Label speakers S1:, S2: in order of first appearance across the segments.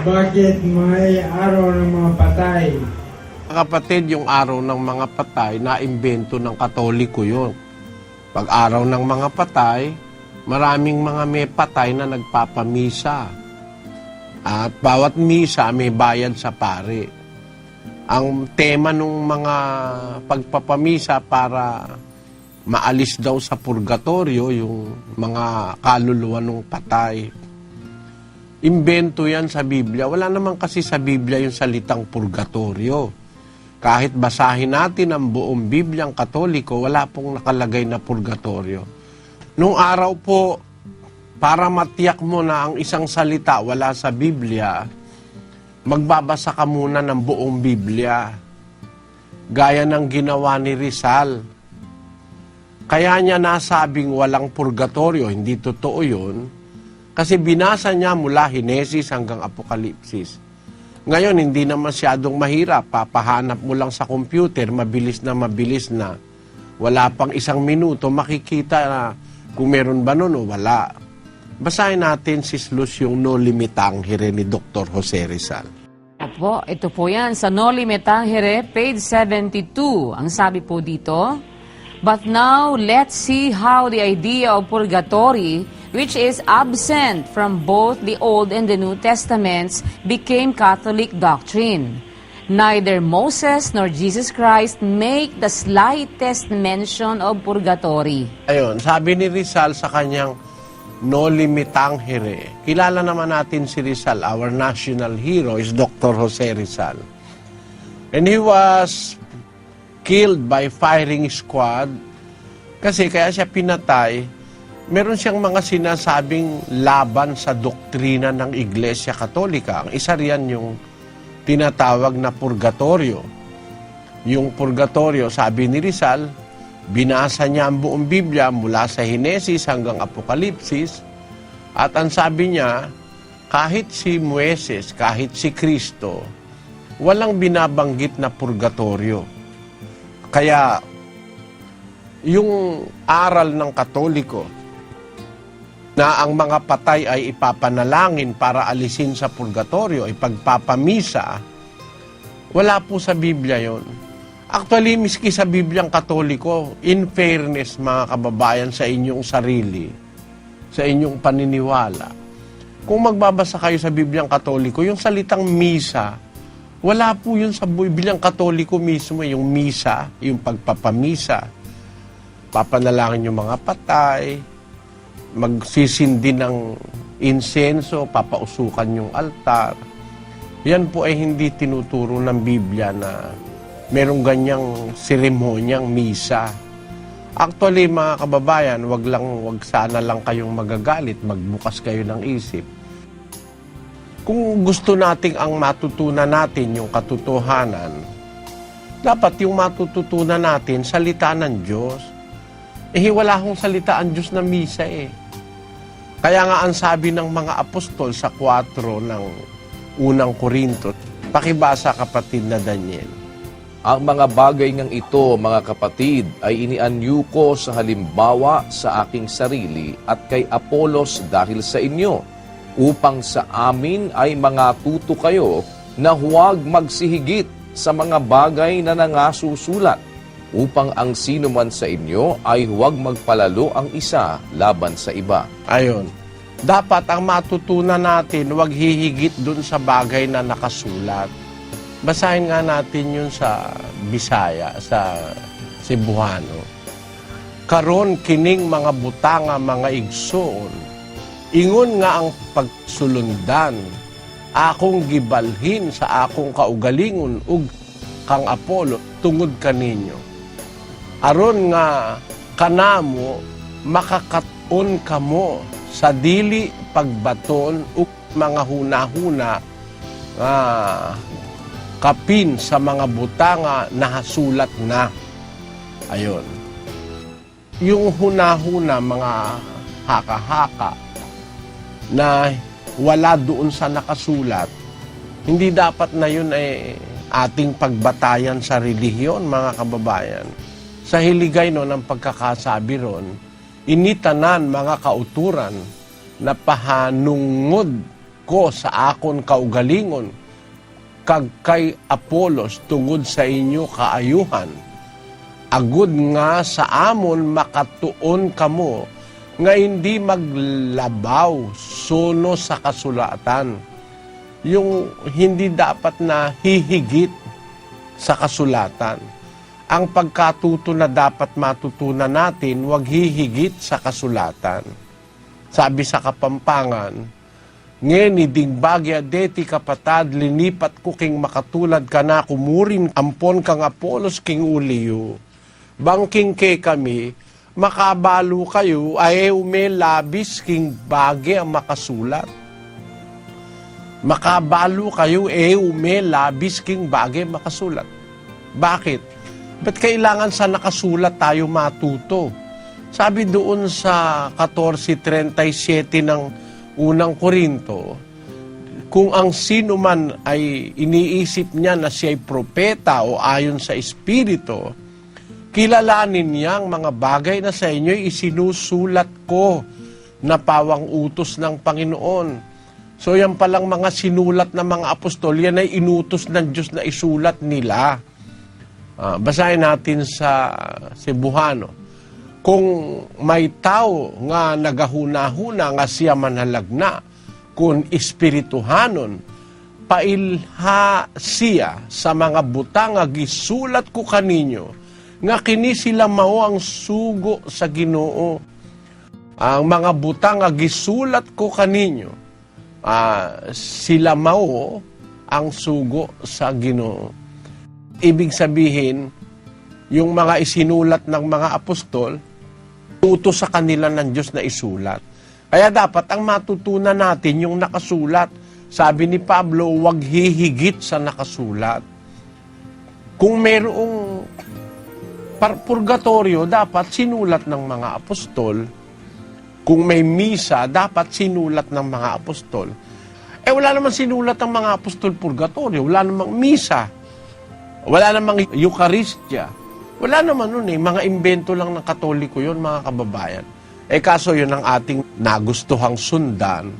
S1: Bakit may araw ng mga patay?
S2: Kapatid, yung araw ng mga patay, naimbento ng katoliko yun. Pag araw ng mga patay, maraming mga may patay na nagpapamisa. At bawat misa may bayad sa pare. Ang tema ng mga pagpapamisa para maalis daw sa purgatorio yung mga kaluluwa ng patay. Imbento yan sa Biblia. Wala naman kasi sa Biblia yung salitang purgatorio. Kahit basahin natin ang buong Bibliang Katoliko, wala pong nakalagay na purgatorio. Nung araw po, para matiyak mo na ang isang salita wala sa Biblia, magbabasa ka muna ng buong Biblia. Gaya ng ginawa ni Rizal. Kaya niya nasabing walang purgatorio, hindi totoo yun, kasi binasa niya mula Hinesis hanggang Apokalipsis. Ngayon, hindi na masyadong mahirap. Papahanap mo lang sa computer, mabilis na mabilis na. Wala pang isang minuto, makikita na kung meron ba nun o wala. Basahin natin si Slus yung No Limitang Hire ni Dr. Jose Rizal.
S3: Opo, ito po yan. Sa Noli Me Tangere, page 72. Ang sabi po dito, But now, let's see how the idea of purgatory, which is absent from both the Old and the New Testaments, became Catholic doctrine. Neither Moses nor Jesus Christ make the slightest mention of purgatory.
S2: Ayun, sabi ni Rizal sa kanyang No Limitang Hire. Kilala naman natin si Rizal, our national hero is Dr. Jose Rizal. And he was killed by firing squad kasi kaya siya pinatay meron siyang mga sinasabing laban sa doktrina ng Iglesia Katolika. Ang isa riyan yung tinatawag na purgatorio. Yung purgatorio, sabi ni Rizal, binasa niya ang buong Biblia mula sa Hinesis hanggang Apokalipsis. At ang sabi niya, kahit si Mueses, kahit si Kristo, walang binabanggit na purgatorio. Kaya, yung aral ng Katoliko, na ang mga patay ay ipapanalangin para alisin sa purgatorio, ipagpapamisa, wala po sa Biblia yon. Actually, miski sa Bibliang Katoliko, in fairness mga kababayan sa inyong sarili, sa inyong paniniwala, kung magbabasa kayo sa Bibliang Katoliko, yung salitang misa, wala po yun sa Bibliang Katoliko mismo, yung misa, yung pagpapamisa. Papanalangin yung mga patay, magsisindi ng insenso, papausukan yung altar. Yan po ay hindi tinuturo ng Biblia na merong ganyang seremonyang misa. Actually, mga kababayan, wag lang, wag sana lang kayong magagalit, magbukas kayo ng isip. Kung gusto nating ang matutunan natin yung katotohanan, dapat yung matututunan natin, salita ng Diyos. Eh, wala akong salita ang Diyos na misa eh. Kaya nga ang sabi ng mga apostol sa 4 ng unang Korinto, pakibasa kapatid na Daniel.
S4: Ang mga bagay ng ito, mga kapatid, ay inianyo ko sa halimbawa sa aking sarili at kay Apolos dahil sa inyo, upang sa amin ay mga tuto kayo na huwag magsihigit sa mga bagay na nangasusulat, upang ang sino man sa inyo ay huwag magpalalo ang isa laban sa iba.
S2: Ayon. Dapat ang matutunan natin, wag hihigit dun sa bagay na nakasulat. Basahin nga natin yun sa Bisaya, sa Cebuano. Karon kining mga butanga, mga igsoon, ingon nga ang pagsulundan, akong gibalhin sa akong kaugalingon ug kang Apollo tungod kaninyo. Aron nga kanamo makakaton kamo sa dili pagbaton ug mga hunahuna nga kapin sa mga butanga nahasulat na. Ayon. Yung hunahuna mga haka-haka na wala doon sa nakasulat, hindi dapat na yun ay ating pagbatayan sa relihiyon, mga kababayan. Sa hiligay no ng pagkakasabi ron, initanan mga kauturan na pahanungod ko sa akon kaugalingon kag kay Apolos tungod sa inyo kaayuhan. Agud nga sa amon makatuon kamo nga hindi maglabaw suno sa kasulatan. Yung hindi dapat na hihigit sa kasulatan ang pagkatuto na dapat matutunan natin wag hihigit sa kasulatan sabi sa Kapampangan Ngeni ding bagya deti kapatad, linipat ko king makatulad ka na, kumurim ampon kang Apolos king uliyo. Bangking ke kami, makabalo kayo, ay umelabis king bagay ang makasulat. Makabalo kayo, e umelabis king bagay makasulat. Bakit? Ba't kailangan sa nakasulat tayo matuto? Sabi doon sa 14.37 ng unang Korinto, kung ang sino man ay iniisip niya na siya ay propeta o ayon sa Espiritu, kilalanin niya ang mga bagay na sa inyo isinusulat ko na pawang utos ng Panginoon. So yan palang mga sinulat ng mga apostol, yan ay inutos ng Diyos na isulat nila. Ah, basahin natin sa Cebuano. Kung may tao nga nagahuna-huna nga siya manhalagna, kung espirituhanon, pailha siya sa mga butang nga gisulat ko kaninyo, nga kini sila mao ang sugo sa Ginoo. Ang mga butang nga gisulat ko kaninyo, ah, sila mao ang sugo sa Ginoo. Ibig sabihin, yung mga isinulat ng mga apostol, tuto sa kanila ng Diyos na isulat. Kaya dapat ang matutunan natin yung nakasulat. Sabi ni Pablo, huwag hihigit sa nakasulat. Kung par- purgatorio, dapat sinulat ng mga apostol. Kung may misa, dapat sinulat ng mga apostol. Eh wala namang sinulat ng mga apostol purgatorio, wala namang misa, wala namang Eucharistia. Wala naman nun eh. Mga imbento lang ng katoliko yun, mga kababayan. Eh kaso yun ang ating nagustuhang sundan.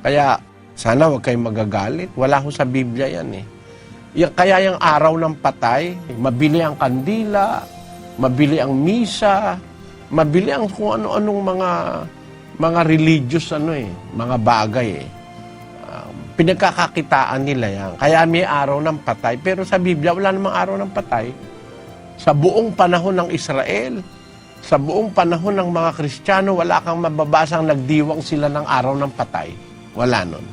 S2: Kaya sana wag kayong magagalit. Wala ho sa Biblia yan eh. Kaya yung araw ng patay, mabili ang kandila, mabili ang misa, mabili ang kung ano-anong mga mga religious ano eh, mga bagay eh. Pinagkakakitaan nila yan. Kaya may araw ng patay. Pero sa Biblia, wala namang araw ng patay sa buong panahon ng Israel, sa buong panahon ng mga Kristiyano, wala kang mababasang nagdiwang sila ng araw ng patay. Wala nun.